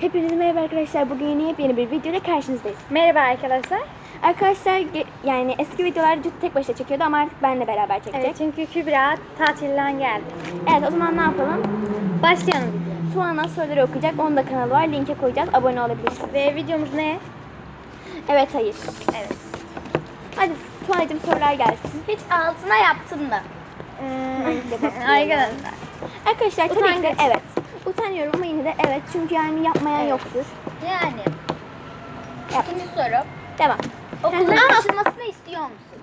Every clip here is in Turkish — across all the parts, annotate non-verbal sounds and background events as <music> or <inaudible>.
Hepinize merhaba arkadaşlar. Bugün yeni yepyeni bir videoda karşınızdayız. Merhaba arkadaşlar. Arkadaşlar yani eski videolarda Cüt tek başına çekiyordu ama artık benle beraber çekecek. Evet çünkü Kübra tatilden geldi. Evet o zaman ne yapalım? Başlayalım videoya. Tuana soruları okuyacak. Onun da kanalı var. Linke koyacağız. Abone olabilirsiniz. Ve videomuz ne? Evet hayır. Evet. Hadi Tuana'cığım sorular gelsin. Hiç altına yaptın mı? <laughs> Hmm, arkadaşlar. Arkadaşlar tabii ki de evet. Utanıyorum ama yine de evet. Çünkü yani yapmayan Evet. yoktur. Yani. Yap. İkinci soru. Devam. Okulların açılmasını istiyor musun?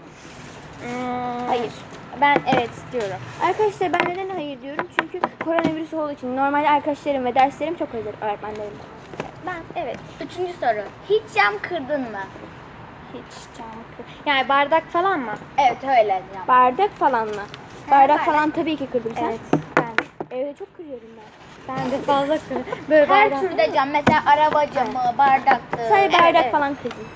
Hmm, Hayır. Ben evet istiyorum. Arkadaşlar ben neden hayır diyorum? Çünkü koronavirüs olduğu için normalde arkadaşlarım ve derslerim çok özür öğretmenlerim. Ben evet. Üçüncü soru. Hiç cam kırdın mı? Hiç cam kır- Yani bardak falan mı? Evet öyle cam. Bardak falan mı? Bardak bardak. falan tabii ki kırdım sen. Evet. Evde çok kırıyorum ben. Ben de fazla kır. Böyle Her bardak. türde cam. Mesela araba camı, bardaktı. Sadece bardak evet. falan kırdım.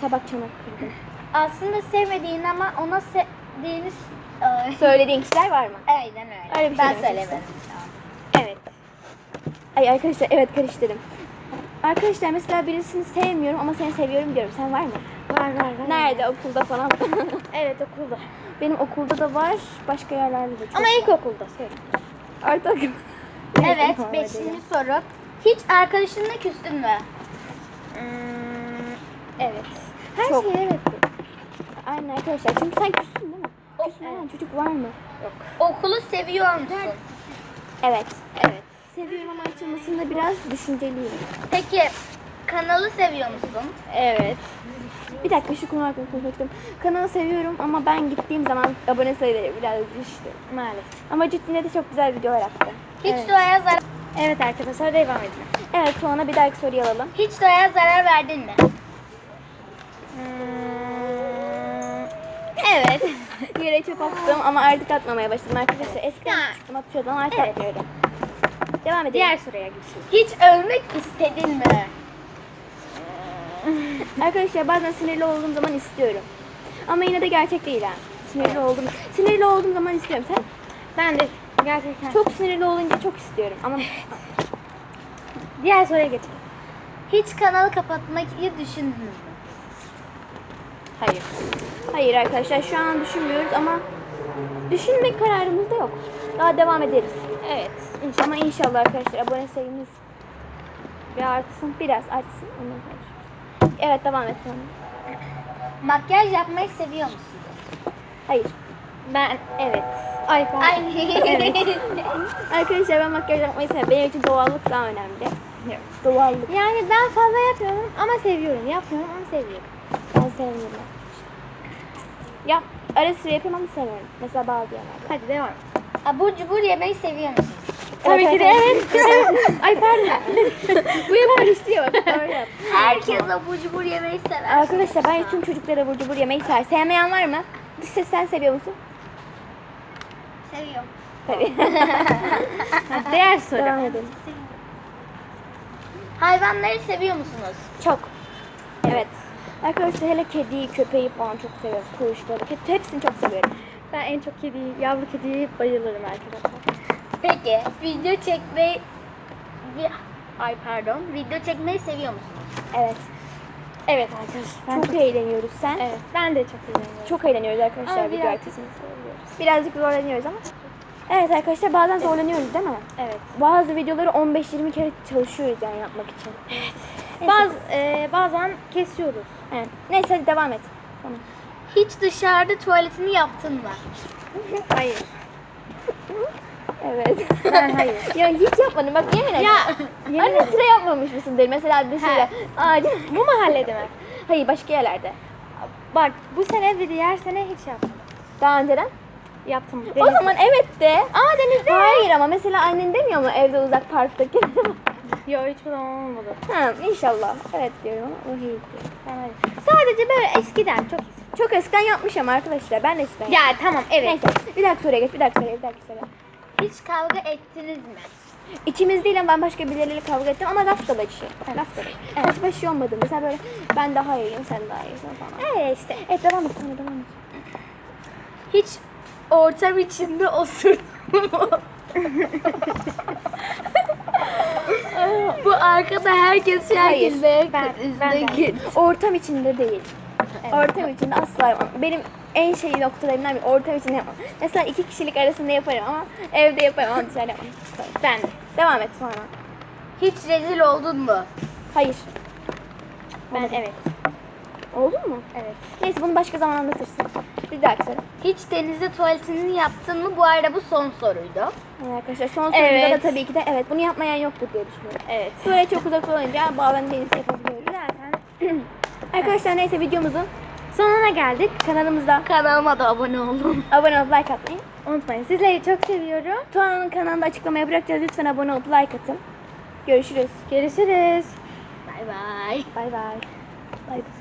Tabak çanak kırdım. Aslında sevmediğin ama ona sevdiğiniz... Ay. <laughs> Söylediğin kişiler var mı? Aynen öyle. Öyle bir şey ben söylemedim. Evet. Ay arkadaşlar evet karıştırdım. Arkadaşlar mesela birisini sevmiyorum ama seni seviyorum diyorum. Sen var mı? Var var var. Nerede? Okulda falan. <laughs> Evet okulda. Benim okulda da var. Başka yerlerde de çok. Ama ilkokulda söyle. Artık. <laughs> Evet. Beşinci soru. Hiç arkadaşınla küstün mü? Hmm, evet. Her Çok. şey evet. Aynen arkadaşlar. Çünkü sen küstün değil mi? Küstün olan çocuk var mı? Yok. Okulu seviyor musun? Evet. Evet. Seviyorum ama açılmasında biraz düşünceliyim. Peki kanalı seviyor musun? Evet. Bir dakika şu konu hakkında konuşmak istiyorum. Kanalı seviyorum ama ben gittiğim zaman abone sayıları biraz düştü. Maalesef. Ama yine de çok güzel videolar attı. Hiç Evet. doğaya zarar Evet arkadaşlar devam edelim. Evet sonra bir dahaki soruyu alalım. Hiç doğaya zarar verdin mi? Hmm, evet. <laughs> Yere çöp attım ama artık atmamaya başladım arkadaşlar. Eskiden Ya. çıktım atıyordum ama artık Evet. atmıyorum. Devam edelim. Diğer soruya geçelim. Hiç ölmek istedin mi? <laughs> Arkadaşlar bazen sinirli olduğum zaman istiyorum. Ama yine de gerçek değil ha. Sinirli oldum. Sinirli olduğum zaman istiyorum. Sen Ben de gerçekten. çok sinirli olunca çok istiyorum. Ama Diğer soruya geçelim. Hiç kanalı kapatmayı düşündün mü? Hayır. hayır arkadaşlar şu an düşünmüyoruz ama düşünmek kararımızda yok. Daha devam ederiz. Evet. İnşallah. Ama inşallah arkadaşlar abone sayımız bir artsın. Biraz artsın. Ondan sonra. Evet devam et. tamam. Makyaj yapmayı seviyor musun? Hayır. Ben evet. Ay pardon. Ay. <laughs> Arkadaşlar ben makyaj yapmayı seviyorum. Benim için doğallık daha önemli. Yok. Doğallık. Yani ben fazla yapıyorum ama seviyorum. Yapmıyorum ama seviyorum. Ben sevmiyorum. Yap. Ara sıra yapıyorum ama sevmiyorum. Mesela bazı yerlerde. Hadi devam. Abur cubur yemeyi seviyor musun? Tabii ki de evet. evet. Ay pardon. Bu yapar istiyor. Öyle yap. Herkes abur cubur yemeyi sever. Arkadaşlar ben tüm çocuklara abur cubur yemeyi sever. Sevmeyen var mı? Dış ses sen seviyor musun? Seviyorum. Tabii. <laughs> Diğer soru. Devam edelim. Hayvanları seviyor musunuz? Çok. Evet. Arkadaşlar hele kediyi, köpeği falan çok seviyorum. Kuşları, hep, hepsini çok seviyorum. Ben en çok kediyi, yavru kediye bayılırım arkadaşlar. Peki video çekmeyi... Ay pardon. Video çekmeyi seviyor musunuz? Evet. Evet arkadaşlar. Ben çok eğleniyoruz sen. Evet. Ben de çok eğleniyorum. Çok eğleniyoruz arkadaşlar Ama video arkasında. Birazcık zorlanıyoruz ama. Evet arkadaşlar bazen zorlanıyoruz değil mi? Evet. Bazı videoları 15-20 kere çalışıyoruz yani yapmak için. Evet. Baz, e, bazen kesiyoruz. Evet. Neyse hadi devam et. Tamam. Hiç dışarıda tuvaletini yaptın mı? <laughs> Hayır. <laughs> Evet. Ben hayır. ya hiç yapmadım bak yemin ederim. Ya Anne sıra yapmamış mısındır mesela dışarı? Ağacın. bu mahallede mi? Hayır başka yerlerde. Bak bu sene ve diğer sene hiç yapmadım. Daha önceden? Yaptım. O zaman evet de. Aa denizde. Hayır ama mesela annen demiyor mu evde uzak parktaki? <laughs> Yok hiçbir zaman olmadı. ha, inşallah. Evet diyorum ama o. Ben hayır. Sadece böyle eskiden çok eski. Çok eskiden yapmış ama arkadaşlar ben de eskiden. Ya tamam evet. Neyse bir dakika soruya geç bir dakika soruya bir dakika soruya. Hiç kavga ettiniz mi? İkimiz değil ama ben başka birileriyle kavga ettim ama laf dalışı. Laf dalışı. Baş başı olmadı. Mesela böyle ben daha iyiyim sen daha iyisin falan. Evet işte. Evet devam et sonra devam et. Hiç ortam içinde osurdun mu? <laughs> Bu arkada herkes şey Hayır, herkes be. ben- ben de. git. Ortam içinde değil. Evet. Ortam içinde asla yapmam. Benim en şey noktalarımdan bir ortam içinde yapmam. Mesela iki kişilik arasında yaparım ama evde yaparım ama dışarıda yapmam. Ben de. Devam et sonra. Hiç rezil oldun mu? Hayır. Ben evet. Oldu mu? Evet. Neyse bunu başka zaman anlatırsın. Bir dahaki soru. Hiç denizde tuvaletini yaptın mı? Bu arada bu son soruydu. Evet arkadaşlar son sorumda Evet. da tabii ki de evet bunu yapmayan yoktur diye düşünüyorum. Evet. Tuvalet çok uzak olunca bağlan deniz yapabiliyoruz. Zaten <clears throat> Arkadaşlar neyse videomuzun sonuna geldik. kanalımızda Kanalıma da abone olun. <laughs> abone olup like atmayı. Unutmayın. Sizleri çok seviyorum. Tuana'nın kanalında açıklamaya bırakacağız. Lütfen abone olup like atın. Görüşürüz. Görüşürüz. Bay bay. Bay bay. Bay bay.